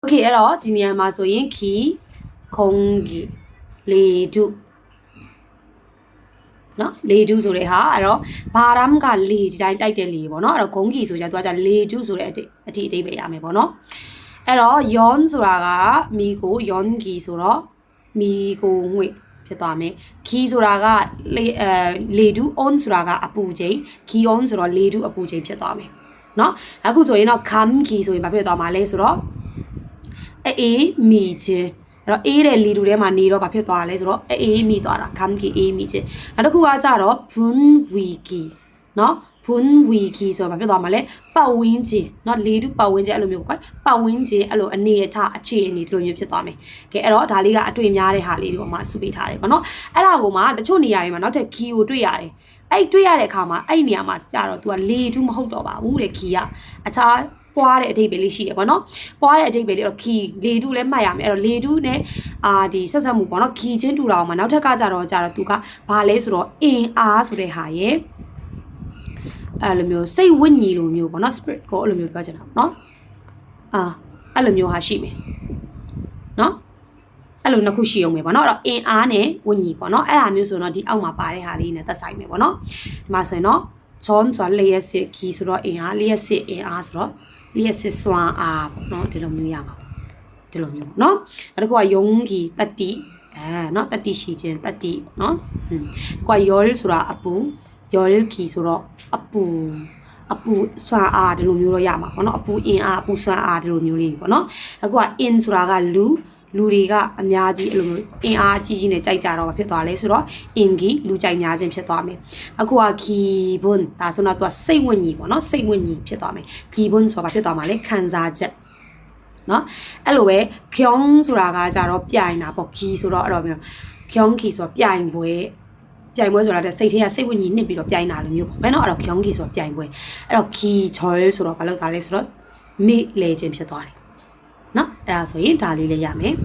โอเคအဲ့တော့ဒီနေရာမှာဆိုရင်ခီခုံကြီးလေဒုနော်လေဒုဆိုတဲ့ဟာအဲ့တော့ဘာရမ်ကလေဒီတိုင်းတိုက်တဲ့လေပေါ့နော်အဲ့တော့ဂုံကြီးဆိုကြသူကကြလေဒုဆိုတဲ့အတိအတိအတိပဲရမယ်ပေါ့နော်အဲ့တော့ yon ဆိုတာကမီကို yon ကြီးဆိုတော့မီကိုငွေဖြစ်သွားမယ်ခီဆိုတာကလေအဲလေဒု on ဆိုတာကအပူချိန်ခီ on ဆိုတော့လေဒုအပူချိန်ဖြစ်သွားမယ်နော်အခုဆိုရင်တော့ kam ခီဆိုရင်ဘာဖြစ်သွားမှာလဲဆိုတော့ အေးမီချင်းအဲ့တော့အေးတဲ့လီတူထဲမှာနေတော့ဘာဖြစ်သွားလဲဆိုတော့အေးမီသွားတာခမ်ကီအေးမီချင်းနောက်တစ်ခုကကြတော့ bun wiki เนาะ bun wiki ဆိုတော့ဘာဖြစ်သွားမှာလဲပတ်ဝန်းကျင်เนาะလေတူပတ်ဝန်းကျင်အဲ့လိုမျိုးပေါ့ပတ်ဝန်းကျင်အဲ့လိုအနေအထားအခြေအနေဒီလိုမျိုးဖြစ်သွားမယ်ကဲအဲ့တော့ဒါလေးကအတွေ့များတဲ့ဟာလေးတွေကိုမှစုပေးထားတယ်ပေါ့နော်အဲ့ဒါကိုမှတချို့နေရာတွေမှာနောက်ထပ် key ကိုတွေ့ရတယ်အဲ့တွေ့ရတဲ့အခါမှာအဲ့နေရာမှာကြာတော့ तू ကလေတူးမဟုတ်တော့ပါဘူးတဲ့ key ကအခြား ပွားတဲ့အဓိပ္ပာယ်လေးရှိတယ်ပေါ့နော်ပွားတဲ့အဓိပ္ပာယ်လေးတော့ key လေတူးလည်းမှတ်ရမယ်အဲ့တော့လေတူးနဲ့အာဒီဆက်ဆက်မှုပေါ့နော် key ချင်းတူတာအောင်မှာနောက်ထပ်ကကြတော့ကြတော့ तू ကဘာလဲဆိုတော့အင်အားဆိုတဲ့ဟာရဲ့အဲ့လိုမျိုးစိတ်ဝိညာဉ်လိုမျိုးပေါ့နော် spirit ကိုအဲ့လိုမျိုးပြောချင်တာပေါ့နော်အာအဲ့လိုမျိုးဟာရှိမယ်နော်အဲ့လိုနှစ်ခုရှိအောင်ပဲပေါ့နော်အဲ့တော့အင်အားနဲ့ဝိညာဉ်ပေါ့နော်အဲ့ဒါမျိုးဆိုတော့ဒီအောက်မှာပါတဲ့ဟာလေးနဲ့သက်ဆိုင်မယ်ပေါ့နော်ဒီမှာဆိုရင်တော့ဂျွန်ဆိုတာလျှက်စစ်ခီဆိုတော့အင်အားလျှက်စစ်အင်အားဆိုတော့ လျှက်စစ်စွမ်းအားပေါ့နော်ဒီလိုမျိုးရမှာပေါ့ဒီလိုမျိုးပေါ့နော်နောက်တစ်ခုကယုံခီတတိအဲနော်တတိရှိခြင်းတတိပေါ့နော်ဟွန်းကွာယောလဆိုတာအပူယောလခီဆိုတော့အပူအပူစွမ်းအားဒီလိုမျိုးတော့ရမှာပေါ့နော်အပူအင်အားအပူစွမ်းအားဒီလိုမျိုးလေးပေါ့နော်အခုက in ဆိုတာကလူ လူတွေကအများကြီးအဲ့လိုမျိုးအင်အားအကြီးကြီးနဲ့ကြိုက်ကြတော့ဘာဖြစ်သွားလဲဆိုတော့ in ကြီးလူကြိုက်များခြင်းဖြစ်သွားမယ်အခုက gibbon ဒါဆိုတော့သူကစိတ်ဝိညာဉ်ပေါ့နော်စိတ်ဝိညာဉ်ဖြစ်သွားမယ် gibbon ဆိုတာဘာဖြစ်သွားမှာလဲခံစားချက်နော်အဲ့လိုပဲ kyong ဆိုတာကကြတော့ပြိုင်တာပေါ့ ki ဆိုတော့အဲ့တော့မျိုး kyong ki ဆိုတော့ပြိုင်ပွဲပြိုင်ပွဲဆိုတာတဲ့စိတ်ထဲကစိတ်ဝိညာဉ်နှစ်ပြီးတော့ပြိုင်တာလိုမျိုးပေါ့ဘယ်တော့အဲ့တော့ kyong ki ဆိုတော့ပြိုင်ပွဲအဲ့တော့ ki chol ဆိုတော့ဘာလို့သားလဲဆိုတော့မေ့လေခြင်းဖြစ်သွားတယ် နော်အဲ့ဒါဆိုရင်ဒါလေးလည်းရမယ်